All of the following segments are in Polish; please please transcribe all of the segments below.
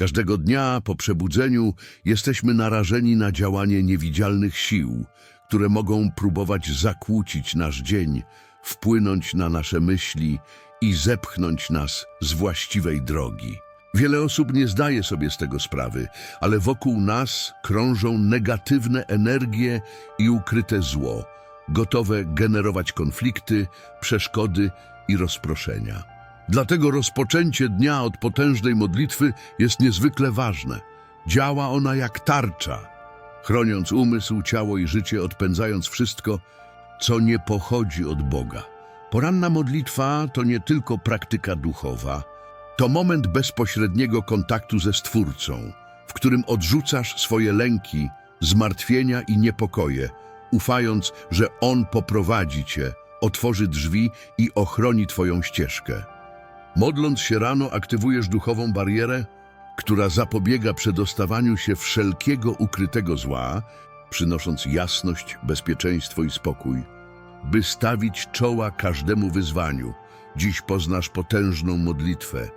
Każdego dnia po przebudzeniu jesteśmy narażeni na działanie niewidzialnych sił, które mogą próbować zakłócić nasz dzień, wpłynąć na nasze myśli i zepchnąć nas z właściwej drogi. Wiele osób nie zdaje sobie z tego sprawy, ale wokół nas krążą negatywne energie i ukryte zło, gotowe generować konflikty, przeszkody i rozproszenia. Dlatego rozpoczęcie dnia od potężnej modlitwy jest niezwykle ważne. Działa ona jak tarcza, chroniąc umysł, ciało i życie, odpędzając wszystko, co nie pochodzi od Boga. Poranna modlitwa to nie tylko praktyka duchowa, to moment bezpośredniego kontaktu ze Stwórcą, w którym odrzucasz swoje lęki, zmartwienia i niepokoje, ufając, że On poprowadzi cię, otworzy drzwi i ochroni twoją ścieżkę. Modląc się rano, aktywujesz duchową barierę, która zapobiega przedostawaniu się wszelkiego ukrytego zła, przynosząc jasność, bezpieczeństwo i spokój. By stawić czoła każdemu wyzwaniu, dziś poznasz potężną modlitwę,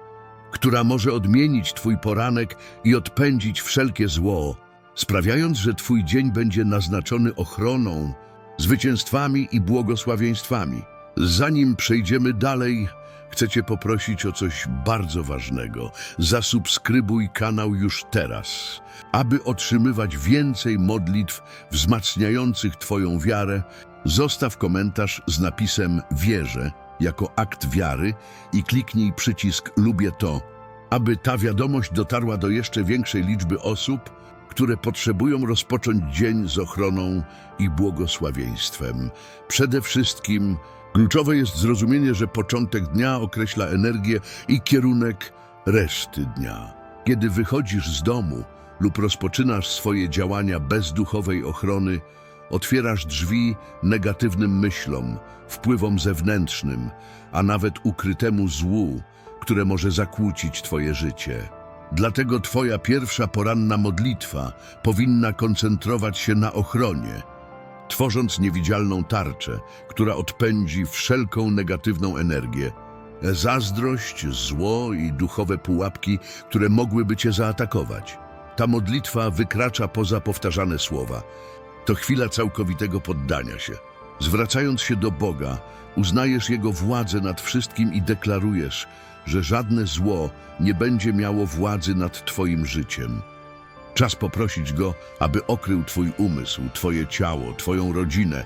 która może odmienić Twój poranek i odpędzić wszelkie zło, sprawiając, że Twój dzień będzie naznaczony ochroną, zwycięstwami i błogosławieństwami. Zanim przejdziemy dalej, chcę Cię poprosić o coś bardzo ważnego. Zasubskrybuj kanał już teraz, aby otrzymywać więcej modlitw wzmacniających Twoją wiarę. Zostaw komentarz z napisem wierzę jako akt wiary i kliknij przycisk lubię to, aby ta wiadomość dotarła do jeszcze większej liczby osób, które potrzebują rozpocząć dzień z ochroną i błogosławieństwem. Przede wszystkim kluczowe jest zrozumienie, że początek dnia określa energię i kierunek reszty dnia. Kiedy wychodzisz z domu lub rozpoczynasz swoje działania bez duchowej ochrony, otwierasz drzwi negatywnym myślom, wpływom zewnętrznym, a nawet ukrytemu złu, które może zakłócić Twoje życie. Dlatego Twoja pierwsza poranna modlitwa powinna koncentrować się na ochronie, tworząc niewidzialną tarczę, która odpędzi wszelką negatywną energię, zazdrość, zło i duchowe pułapki, które mogłyby Cię zaatakować. Ta modlitwa wykracza poza powtarzane słowa. To chwila całkowitego poddania się. Zwracając się do Boga, uznajesz Jego władzę nad wszystkim i deklarujesz, że żadne zło nie będzie miało władzy nad Twoim życiem. Czas poprosić Go, aby okrył Twój umysł, Twoje ciało, Twoją rodzinę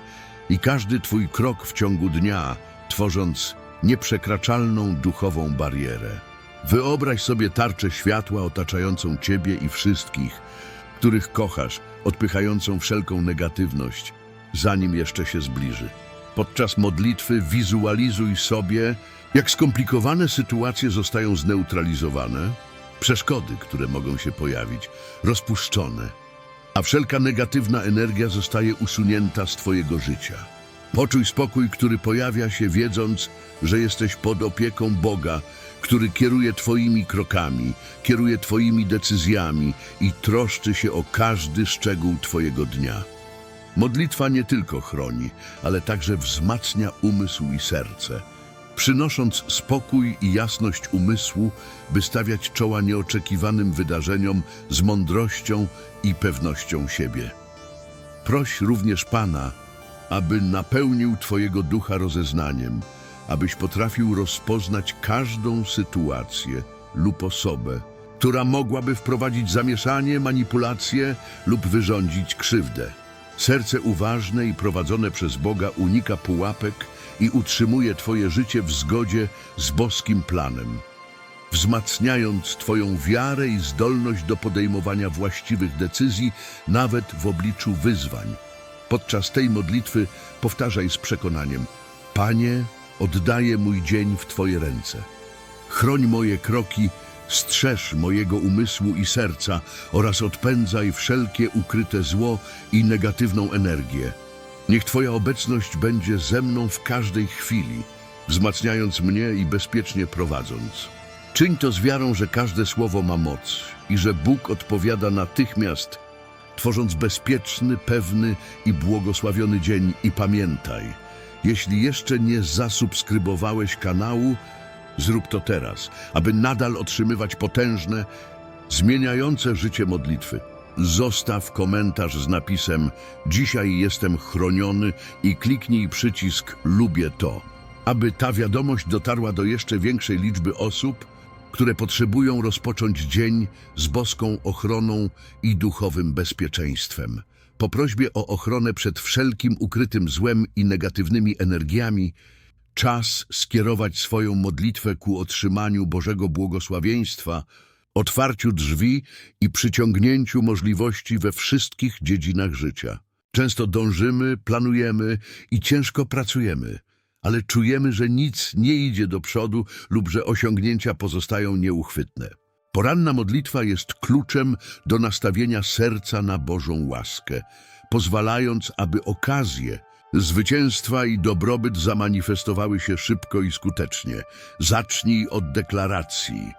i każdy Twój krok w ciągu dnia, tworząc nieprzekraczalną duchową barierę. Wyobraź sobie tarczę światła otaczającą Ciebie i wszystkich, których kochasz, odpychającą wszelką negatywność, zanim jeszcze się zbliży. Podczas modlitwy wizualizuj sobie, jak skomplikowane sytuacje zostają zneutralizowane, przeszkody, które mogą się pojawić, rozpuszczone, a wszelka negatywna energia zostaje usunięta z Twojego życia. Poczuj spokój, który pojawia się wiedząc, że jesteś pod opieką Boga, który kieruje Twoimi krokami, kieruje Twoimi decyzjami i troszczy się o każdy szczegół Twojego dnia. Modlitwa nie tylko chroni, ale także wzmacnia umysł i serce, przynosząc spokój i jasność umysłu, by stawiać czoła nieoczekiwanym wydarzeniom z mądrością i pewnością siebie. Proś również Pana, aby napełnił Twojego ducha rozeznaniem, abyś potrafił rozpoznać każdą sytuację lub osobę, która mogłaby wprowadzić zamieszanie, manipulację lub wyrządzić krzywdę. Serce uważne i prowadzone przez Boga unika pułapek i utrzymuje Twoje życie w zgodzie z boskim planem, wzmacniając Twoją wiarę i zdolność do podejmowania właściwych decyzji nawet w obliczu wyzwań. Podczas tej modlitwy powtarzaj z przekonaniem: Panie, oddaję mój dzień w Twoje ręce. Chroń moje kroki, strzeż mojego umysłu i serca oraz odpędzaj wszelkie ukryte zło i negatywną energię. Niech Twoja obecność będzie ze mną w każdej chwili, wzmacniając mnie i bezpiecznie prowadząc. Czyń to z wiarą, że każde słowo ma moc i że Bóg odpowiada natychmiast, tworząc bezpieczny, pewny i błogosławiony dzień. I pamiętaj, jeśli jeszcze nie zasubskrybowałeś kanału, zrób to teraz, aby nadal otrzymywać potężne, zmieniające życie modlitwy. Zostaw komentarz z napisem Dzisiaj jestem chroniony i kliknij przycisk Lubię to, aby ta wiadomość dotarła do jeszcze większej liczby osób, które potrzebują rozpocząć dzień z boską ochroną i duchowym bezpieczeństwem. Po prośbie o ochronę przed wszelkim ukrytym złem i negatywnymi energiami, czas skierować swoją modlitwę ku otrzymaniu Bożego błogosławieństwa, otwarciu drzwi i przyciągnięciu możliwości we wszystkich dziedzinach życia. Często dążymy, planujemy i ciężko pracujemy, ale czujemy, że nic nie idzie do przodu lub że osiągnięcia pozostają nieuchwytne. Poranna modlitwa jest kluczem do nastawienia serca na Bożą łaskę, pozwalając, aby okazje, zwycięstwa i dobrobyt zamanifestowały się szybko i skutecznie. Zacznij od deklaracji,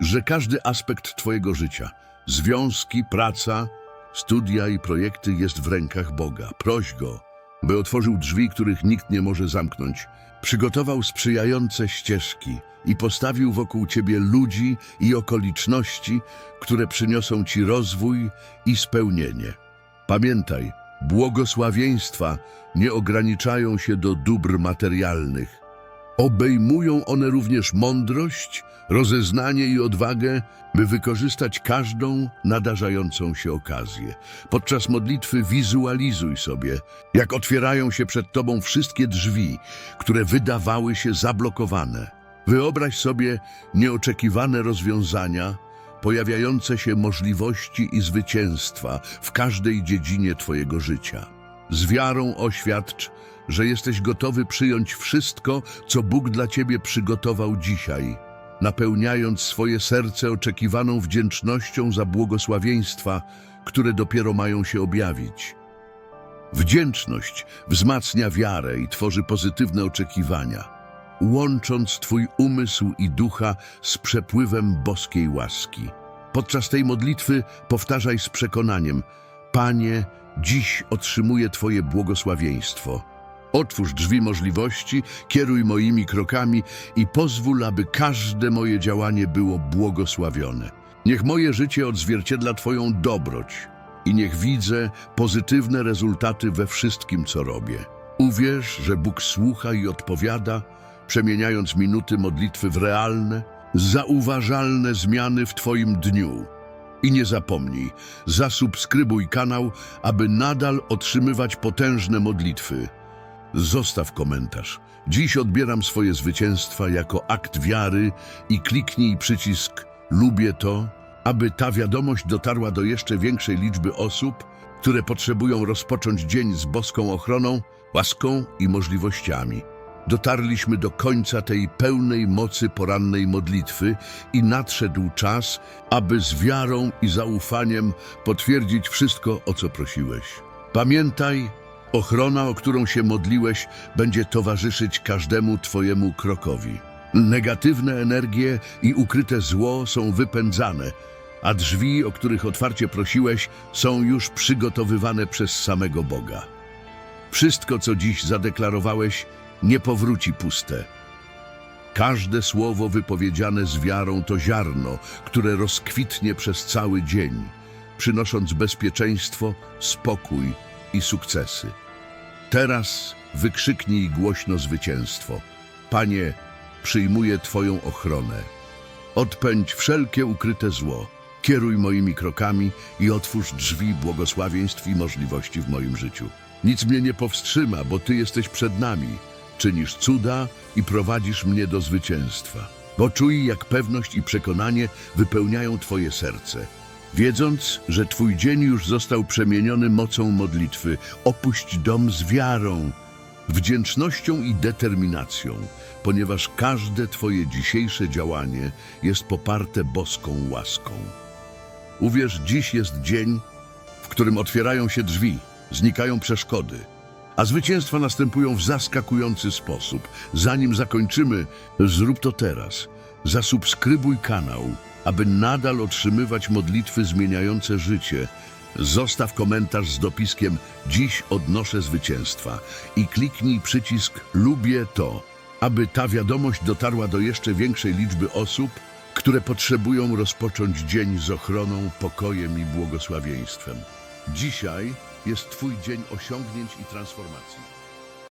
że każdy aspekt Twojego życia, związki, praca, studia i projekty jest w rękach Boga. Proś Go, by otworzył drzwi, których nikt nie może zamknąć, przygotował sprzyjające ścieżki i postawił wokół Ciebie ludzi i okoliczności, które przyniosą Ci rozwój i spełnienie. Pamiętaj, błogosławieństwa nie ograniczają się do dóbr materialnych. Obejmują one również mądrość, rozeznanie i odwagę, by wykorzystać każdą nadarzającą się okazję. Podczas modlitwy wizualizuj sobie, jak otwierają się przed Tobą wszystkie drzwi, które wydawały się zablokowane. Wyobraź sobie nieoczekiwane rozwiązania, pojawiające się możliwości i zwycięstwa w każdej dziedzinie Twojego życia. Z wiarą oświadcz, że jesteś gotowy przyjąć wszystko, co Bóg dla Ciebie przygotował dzisiaj, napełniając swoje serce oczekiwaną wdzięcznością za błogosławieństwa, które dopiero mają się objawić. Wdzięczność wzmacnia wiarę i tworzy pozytywne oczekiwania, łącząc Twój umysł i ducha z przepływem boskiej łaski. Podczas tej modlitwy powtarzaj z przekonaniem: Panie, dziś otrzymuję Twoje błogosławieństwo. Otwórz drzwi możliwości, kieruj moimi krokami i pozwól, aby każde moje działanie było błogosławione. Niech moje życie odzwierciedla Twoją dobroć i niech widzę pozytywne rezultaty we wszystkim, co robię. Uwierz, że Bóg słucha i odpowiada, przemieniając minuty modlitwy w realne, zauważalne zmiany w Twoim dniu. I nie zapomnij, zasubskrybuj kanał, aby nadal otrzymywać potężne modlitwy. Zostaw komentarz. Dziś odbieram swoje zwycięstwa jako akt wiary i kliknij przycisk Lubię to, aby ta wiadomość dotarła do jeszcze większej liczby osób, które potrzebują rozpocząć dzień z boską ochroną, łaską i możliwościami. Dotarliśmy do końca tej pełnej mocy porannej modlitwy i nadszedł czas, aby z wiarą i zaufaniem potwierdzić wszystko, o co prosiłeś. Pamiętaj, ochrona, o którą się modliłeś, będzie towarzyszyć każdemu Twojemu krokowi. Negatywne energie i ukryte zło są wypędzane, a drzwi, o których otwarcie prosiłeś, są już przygotowywane przez samego Boga. Wszystko, co dziś zadeklarowałeś, nie powróci puste. Każde słowo wypowiedziane z wiarą to ziarno, które rozkwitnie przez cały dzień, przynosząc bezpieczeństwo, spokój i sukcesy. Teraz wykrzyknij głośno zwycięstwo. Panie, przyjmuję Twoją ochronę. Odpędź wszelkie ukryte zło. Kieruj moimi krokami i otwórz drzwi błogosławieństw i możliwości w moim życiu. Nic mnie nie powstrzyma, bo Ty jesteś przed nami. Czynisz cuda i prowadzisz mnie do zwycięstwa. Poczuj, jak pewność i przekonanie wypełniają Twoje serce. Wiedząc, że Twój dzień już został przemieniony mocą modlitwy, opuść dom z wiarą, wdzięcznością i determinacją, ponieważ każde Twoje dzisiejsze działanie jest poparte boską łaską. Uwierz, dziś jest dzień, w którym otwierają się drzwi, znikają przeszkody, a zwycięstwa następują w zaskakujący sposób. Zanim zakończymy, zrób to teraz. Zasubskrybuj kanał, aby nadal otrzymywać modlitwy zmieniające życie. Zostaw komentarz z dopiskiem Dziś odnoszę zwycięstwa i kliknij przycisk Lubię to, aby ta wiadomość dotarła do jeszcze większej liczby osób, które potrzebują rozpocząć dzień z ochroną, pokojem i błogosławieństwem. Dzisiaj jest Twój dzień osiągnięć i transformacji.